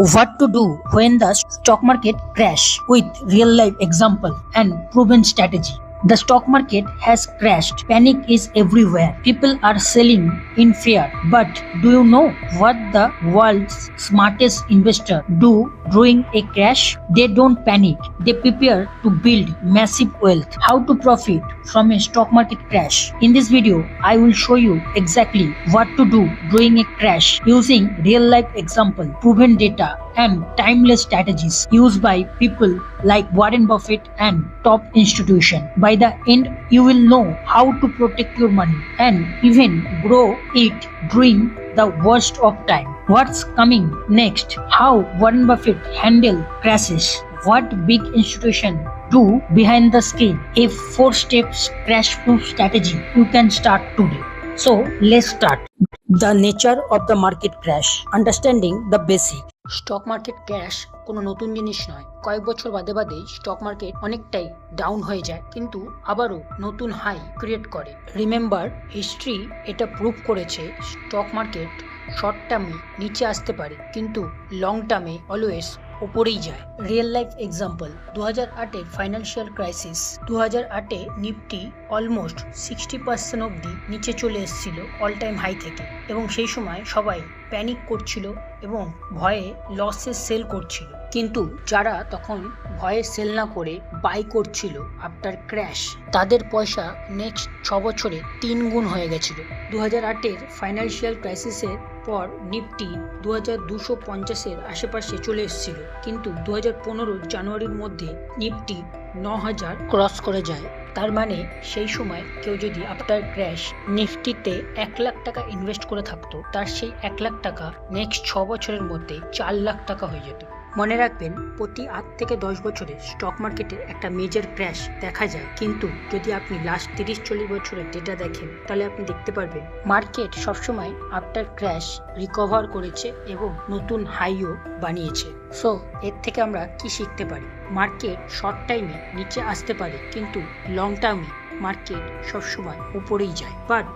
What to do when the stock market crash with real life example and proven strategy. The stock market has crashed. Panic is everywhere. People are selling in fear. But do you know what the world's smartest investor do during a crash? They don't panic. They prepare to build massive wealth. How to profit from a stock market crash. In this video, I will show you exactly what to do during a crash using real life example, proven data and timeless strategies used by people like Warren Buffett and top institution. By the end, you will know how to protect your money and even grow it during the worst of time. What's coming next? How Warren Buffett handle crashes? What big institution do behind the scene? A four steps crash proof strategy you can start today. So let's start. The nature of the market crash. Understanding the basic. Stock market crash কোনো নতুন জিনিস নয়। কয়েক বছর বাদে বাদে stock market অনেকটাই down হয়ে যায়, কিন্তু আবারও নতুন হাই ক্রিয়েট করে। রিমেম্বার হিস্ট্রি এটা প্রুভ করেছে স্টক মার্কেট শর্ট টার্মে নিচে আসতে পারে, কিন্তু লং টার্মে অলওয়েজ ওপরেই যায়। রিয়েল লাইফ এক্সাম্পল দু হাজার আটের ফাইন্যান্সিয়াল ক্রাইসিস দু হাজার আটে নিফটি অলমোস্ট সিক্সটি পার্সেন্ট অবধি নিচে চলে এসেছিল অল টাইম হাই থেকে এবং সেই সময় সবাই প্যানিক করছিল এবং ভয়ে লসে সেল করছিল। কিন্তু যারা তখন ভয়ে সেল না করে বাই করছিল আফটার ক্র্যাশ তাদের পয়সা নেক্সট ছ বছরে তিন গুণ হয়ে গেছিল। দু হাজার আটের ফাইন্যান্সিয়াল ক্রাইসিসের পর নিফটি দু হাজার দুশো পঞ্চাশের আশেপাশে চলে এসেছিল। কিন্তু দু হাজার পনেরো জানুয়ারির মধ্যে নিফটি ন হাজার ক্রস করে যায়। তার মানে সেই সময় কেউ যদি আফটার ক্র্যাশ নিফটিতে এক লাখ টাকা ইনভেস্ট করে থাকতো, তার সেই এক লাখ টাকা নেক্সট ছ বছরের মধ্যে চার লাখ টাকা হয়ে যেত। মনে রাখবেন, প্রতি আট থেকে দশ বছরে স্টক মার্কেটের একটা মেজর ক্র্যাশ দেখা যায়। কিন্তু যদি আপনি লাস্ট তিরিশ, চল্লিশ বছরের ডেটা দেখেন, তাহলে আপনি দেখতে পারবেন মার্কেট সবসময় আফটার ক্র্যাশ রিকভার করেছে এবং নতুন হাইও বানিয়েছে। সো এর থেকে আমরা কি শিখতে পারি? মার্কেট শর্ট টাইমে নিচে আসতে পারে, কিন্তু লং টার্মে মার্কেট সবসময় উপরেই যায়। বাট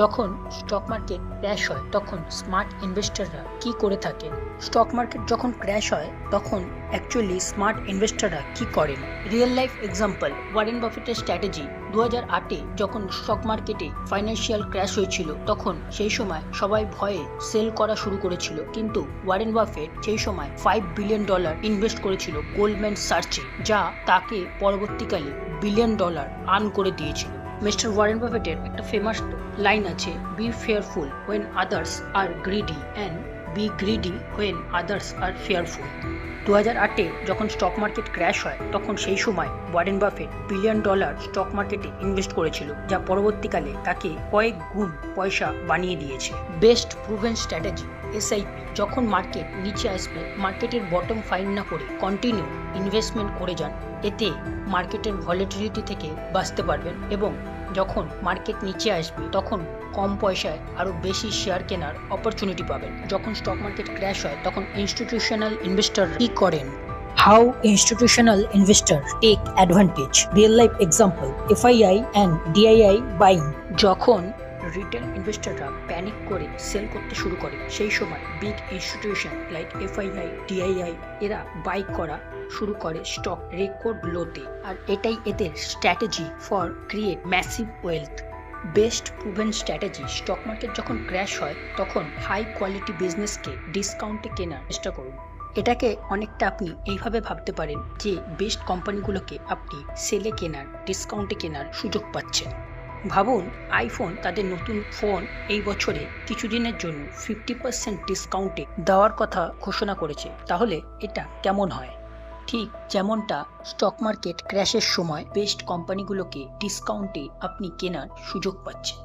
যখন স্টক মার্কেট ক্র্যাশ হয়, তখন স্মার্ট ইনভেস্টররা কি করে থাকেন স্টক মার্কেট যখন ক্র্যাশ হয়, তখন অ্যাকচুয়ালি স্মার্ট ইনভেস্টররা কি করেন? রিয়েল লাইফ এক্সাম্পল ওয়ারেন বাফেটের স্ট্র্যাটেজি দু হাজার আটে যখন স্টক মার্কেটে ফাইন্যান্সিয়াল ক্র্যাশ হয়েছিল, তখন সেই সময় সবাই ভয়ে সেল করা শুরু করেছিল। কিন্তু ওয়ারেন বাফেট সেই সময় ফাইভ বিলিয়ন ডলার ইনভেস্ট করেছিল গোল্ডম্যান সার্চে যা তাকে পরবর্তীকালে বিলিয়ন ডলার আর্ন করে দিয়েছিল। মিস্টার ওয়ারেন বাফেটের একটা ফেমাস লাইন আছে be fearful when others are greedy and be greedy when others are fearful দু হাজার আটে যখন স্টক মার্কেট ক্র্যাশ হয়, তখন সেই সময় Warren Buffett billion dollar stock মার্কেটে ইনভেস্ট করেছিল, যা পরবর্তীকালে তাকে কয়েক গুণ পয়সা বানিয়ে দিয়েছে। বেস্ট প্রুভেন স্ট্র্যাটেজি এসআইপি যখন মার্কেট নিচে আসবে মার্কেটের বটম ফাইন না করে কন্টিনিউ ইনভেস্টমেন্ট করে যান, এতে মার্কেটের ভলিটিলিটি থেকে বাঁচতে পারবেন এবং যখন মার্কেট নিচে আসবে, তখন কম পয়সায় আরও বেশি শেয়ার কেনার অপরচুনিটি পাবেন। যখন স্টক মার্কেট ক্র্যাশ হয়, তখন ইনস্টিটিউশনাল ইনভেস্টর কি করেন? How institutional investor take advantage real life example FII and DII buying যখন রিটেল ইনভেস্টররা প্যানিক করে সেল করতে শুরু করে। সেই সময় big institution like FII, DII এরা বাই করা শুরু করে স্টক রেকর্ড লোতে। আর এটাই এদের strategy for create massive wealth. Best proven strategy, stock market যখন ক্র্যাশ হয়, তখন হাই কোয়ালিটি বিজনেসকে ডিসকাউন্টে কেনার চেষ্টা করুন। এটাকে অনেকটা আপনি এইভাবে ভাবতে পারেন যে বেস্ট কোম্পানিগুলোকে আপনি সেলে কেনার, ডিসকাউন্টে কেনার সুযোগ পাচ্ছেন। ভাবুন আইফোন তাদের নতুন ফোন এই বছরে কিছুদিনের জন্য ফিফটি পার্সেন্ট ডিসকাউন্টে দেওয়ার কথা ঘোষণা করেছে। তাহলে এটা কেমন হয়? ঠিক যেমনটা স্টক মার্কেট ক্র্যাশের সময় বেস্ট কোম্পানিগুলোকে ডিসকাউন্টে আপনি কেনার সুযোগ পাচ্ছেন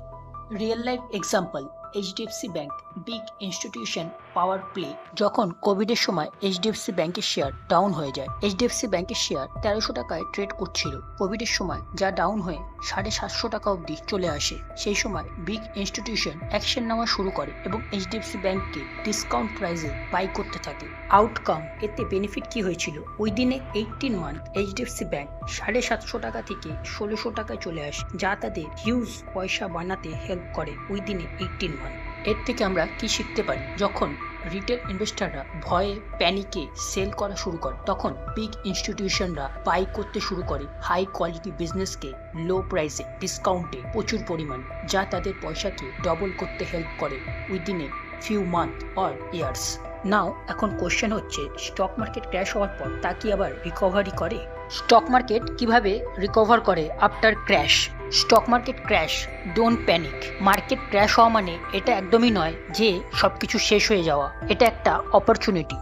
real life example HDFC bank big institution power play যখন কোভিডের সময় এইচডিএফসি ব্যাংকের শেয়ার ডাউন হয়ে যায়। এইচডিএফসি ব্যাংকের শেয়ার তেরোশো টাকায় ট্রেড করছিল। কোভিডের সময় যা ডাউন হয়ে সাড়ে সাতশো টাকা অবধি চলে আসে। সেই সময় বিগ ইনস্টিটিউশন অ্যাকশন নেওয়া শুরু করে এবং এইচডিএফসি ব্যাংককে ডিসকাউন্ট প্রাইসে বাই করতে থাকে। আউটকাম এতে বেনিফিট কি হয়েছিল? ওই দিনে এইটিন মান্থ এইচডিএফসি ব্যাংক সাড়ে সাতশো টাকা থেকে ষোলোশো টাকায় চলে আসে, যা তাদের হিউজ পয়সা বানাতে হেল্প করে। ওই দিনে এইটিন মান্থ এর থেকে আমরা কি শিখতে পারি? যখন রিটেল ইনভেস্টররা ভয়ে প্যানিকে সেল করা শুরু করে, তখন বিগ ইনস্টিটিউশনরা বাই করতে শুরু করে হাই কোয়ালিটি বিজনেসকে লো প্রাইসে ডিসকাউন্টে প্রচুর পরিমাণ, যা তাদের পয়সাকে ডবল করতে হেল্প করে within a few month or years now এখন কোশ্চেন হচ্ছে স্টক মার্কেট ক্র্যাশ হওয়ার পর তা কি আবার রিকভারি করে? স্টক মার্কেট কীভাবে রিকভার করে after crash stock market crash, don't panic. Market crash হওয়া মানে এটা একদমই নয় যে সব কিছু শেষ হয়ে যাওয়া। এটা একটা opportunity.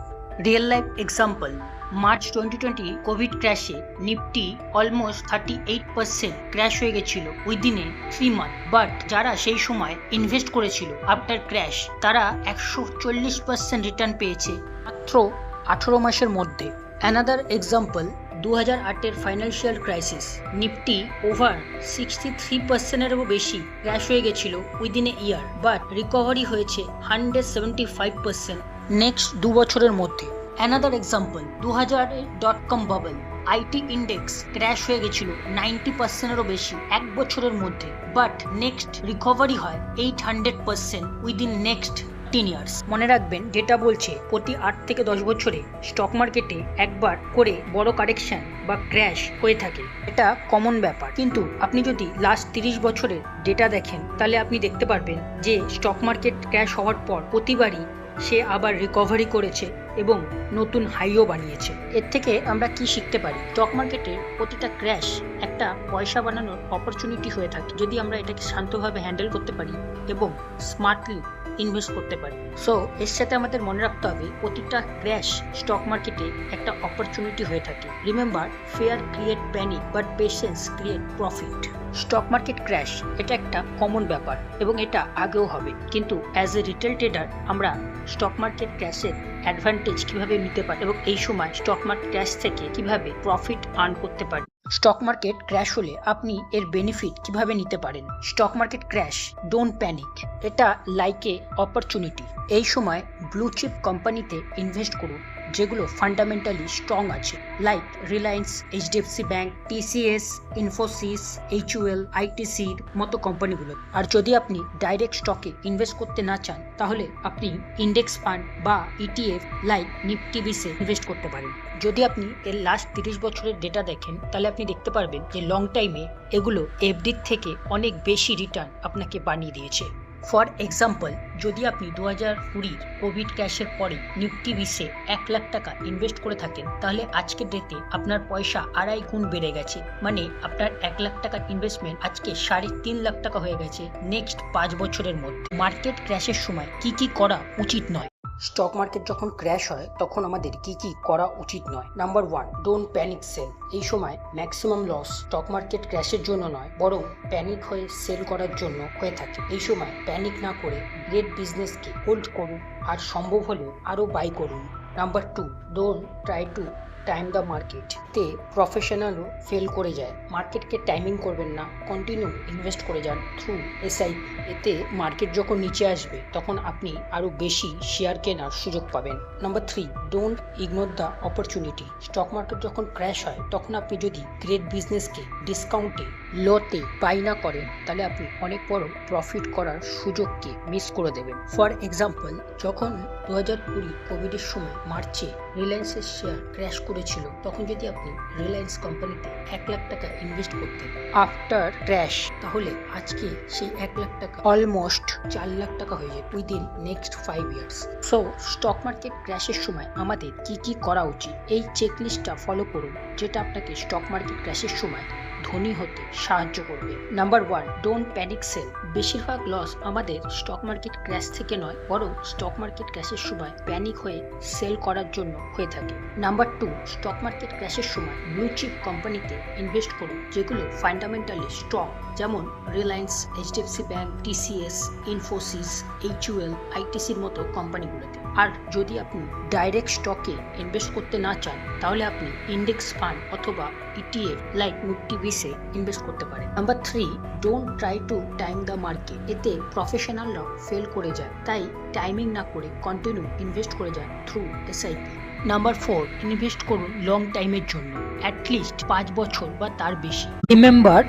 Real life example, March twenty twenty Covid ক্র্যাশে Nifty almost thirty eight percent crash হয়ে গেছিল উইদিনে থ্রি মান্থ। বাট যারা সেই সময় ইনভেস্ট করেছিল আফটার ক্র্যাশ, তারা একশো চল্লিশ পার্সেন্ট রিটার্ন পেয়েছে মাত্র আঠেরো মাসের মধ্যে। অ্যানাদার এক্সাম্পল দু হাজার আটের financial crisis Nifty over sixty three পার্সেন্টেরও বেশি ক্র্যাশ হয়ে গেছিল within a year but recovery হয়েছে hundred seventy five percent next দু বছরের মধ্যে। অ্যানাদার এক্সাম্পল দু হাজারের dot com bubble IT index crash হয়ে গেছিল নাইনটি পার্সেন্টেরও বেশি, এক বছরের মধ্যে। বাট নেক্সট রিকভারি হয় eight hundred percent within next fifteen years মনে রাখবেন, যেটা বলছে, প্রতি আট থেকে দশ বছরে স্টক মার্কেটে একবার করে বড় কারেকশন বা ক্র্যাশ হয়ে থাকে। এটা কমন ব্যাপার। কিন্তু আপনি যদি লাস্ট তিরিশ বছরের ডেটা দেখেন, তাহলে আপনি দেখতে পারবেন যে স্টক মার্কেট ক্র্যাশ হওয়ার পর প্রতিবারই সে আবার রিকভারি করেছে এবং নতুন হাইও বানিয়েছে। এর থেকে আমরা কি শিখতে পারি? স্টক মার্কেটের প্রতিটা ক্র্যাশ একটা পয়সা বানানোর অপরচুনিটি হয়ে থাকে। যদি আমরা এটাকে শান্তভাবে হ্যান্ডেল করতে পারি এবং স্মার্টলি ইনভেস্ট করতে পারি। সো এর সাথে আমাদের মনে রাখতে হবে, প্রতিটা ক্র্যাশ স্টক মার্কেটে একটা অপরচুনিটি হয়ে থাকে। Remember fear create panic but patience create profit stock market crash এটা একটা কমন ব্যাপার এবং এটা আগেও হবে। কিন্তু অ্যাজ এ রিটেল ট্রেডার আমরা স্টক মার্কেট ক্র্যাশের অ্যাডভান্টেজ কীভাবে নিতে পারি এবং এই সময় স্টক মার্কেট ক্র্যাশ থেকে কীভাবে প্রফিট আর্ন করতে পারি? স্টক মার্কেট ক্র্যাশ হলে আপনি এর বেনিফিট কীভাবে নিতে পারেন? Stock market crash, don't panic. এটা লাইকে অপরচুনিটি। এই সময় ব্লু চিপ কোম্পানিতে ইনভেস্ট করুন। যেগুলো ফান্ডামেন্টালি স্ট্রং আছে like Reliance HDFC bank TCS Infosys HUL আইটিসির মতো কোম্পানিগুলো আর যদি আপনি ডাইরেক্ট স্টকে ইনভেস্ট করতে না চান, তাহলে আপনি ইন্ডেক্স ফান্ড বা ইটিএফ লাইক নিফটি বিসে ইনভেস্ট করতে পারেন। যদি আপনি এর লাস্ট তিরিশ বছরের ডেটা দেখেন, তাহলে আপনি দেখতে পারবেন যে লং টাইমে এগুলো এফডির থেকে অনেক বেশি রিটার্ন আপনাকে বানিয়ে দিয়েছে। ফর এক্সাম্পল যদি আপনি দু হাজার কুড়ির কোভিড ক্যাশের পরে নিফটি বিশে এক লাখ টাকা ইনভেস্ট করে থাকেন, তাহলে আজকের ডেটে আপনার পয়সা আড়াই গুণ বেড়ে গেছে। মানে আপনার এক লাখ টাকার ইনভেস্টমেন্ট আজকে সাড়ে তিন লাখ টাকা হয়ে গেছে নেক্সট পাঁচ বছরের মধ্যে। মার্কেট ক্র্যাশের সময় কি কি করা উচিত নয়? স্টক মার্কেট যখন ক্র্যাশ হয়, তখন আমাদের কি কি করা উচিত নয়। Number one don't panic sell এই সময় ম্যাক্সিমাম লস স্টক মার্কেট ক্র্যাশের জন্য নয়, বরং প্যানিক হয়ে সেল করার জন্য হয়ে থাকে। এই সময় প্যানিক না করে গ্রেট বিজনেসকে হোল্ড করুন, আর সম্ভব হলে আরও বাই করুন। Number two don't try to time the market তে প্রফেশনালও ফেল করে যায়। মার্কেটকে টাইমিং করবেন না। কন্টিনিউ ইনভেস্ট করে যান থ্রু এসআইপি এতে মার্কেট যখন নিচে আসবে, তখন আপনি আরও বেশি শেয়ার কেনার সুযোগ পাবেন। Number three don't ignore the opportunity stock market যখন ক্র্যাশ হয়, তখন আপনি যদি গ্রেট বিজনেসকে ডিসকাউন্টে লোতে বাই না করেন তাহলে আপনি অনেক বড় প্রফিট করার সুযোগকে মিস করে দেবেন। ফর এক্সাম্পল যখন দু হাজার কুড়ি কোভিডের সময় মার্চে রিলায়েন্সের শেয়ার ক্র্যাশ করেছিল, তখন যদি আপনি রিলায়েন্স কোম্পানিতে এক লাখ টাকা ইনভেস্ট করতেন আফটার ক্র্যাশ তাহলে আজকে সেই এক লাখ টাকা অলমোস্ট চার লাখ টাকা হয়ে যায় within next five years so stock market ক্র্যাশের সময় আমাদের কি কি করা উচিত? এই চেকলিস্টটা ফলো করুন, যেটা আপনাকে স্টক মার্কেট ক্র্যাশের সময় ধনী হতে সাহায্য করবে। Number one don't panic sell বেশিরভাগ লস আমাদের স্টক মার্কেট ক্র্যাশ থেকে নয়, বরং স্টক মার্কেট ক্র্যাশের সময় প্যানিক হয়ে সেল করার জন্য হয়ে থাকে। নাম্বার টু স্টক মার্কেট ক্র্যাশের সময় ব্লু চিপ কোম্পানিতে ইনভেস্ট করুন, যেগুলো ফান্ডামেন্টালি স্ট্রং যেমন Reliance HDFC bank TCS Infosys HUL আইটিসির মতো কোম্পানিগুলোতে আর যদি আপনি ডাইরেক্ট স্টকে ইনভেস্ট করতে না চান, তাহলে আপনি ইন্ডেক্স ফান্ড অথবা ইটিএফ লাইক নিফটি বিসে ইনভেস্ট করতে পারেন। Number three don't try to time the market এতে প্রফেশনালরা ফেল করে যায়। তাই টাইমিং না করে কন্টিনিউ ইনভেস্ট করে যান through SIP number four invest করুন লং টাইমের জন্য। অ্যাটলিস্ট পাঁচ বছর বা তার বেশি। Remember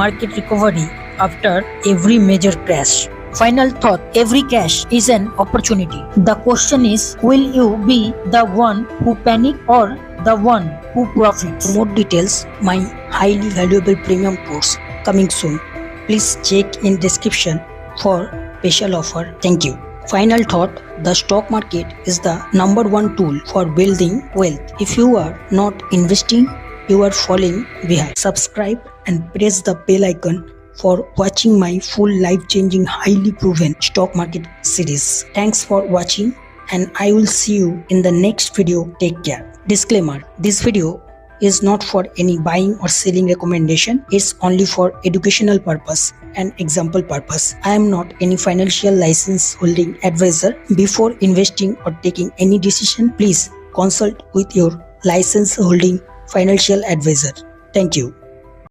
market recovery after every major crash Final thought every cash is an opportunity. The question is will you be the one who panic or the one who profits? For more details, my highly valuable premium course coming soon. Please check in description for special offer. Thank you. Final thought the stock market is the number one tool for building wealth. If you are not investing, you are falling behind. Subscribe and press the bell icon for watching my full life changing, highly proven stock market series. Thanks for watching, and I will see you in the next video. Take care. Disclaimer This video is not for any buying or selling recommendation it's only for educational purpose and example purpose i am not any financial license holding advisor before investing or taking any decision please consult with your license holding financial advisor thank you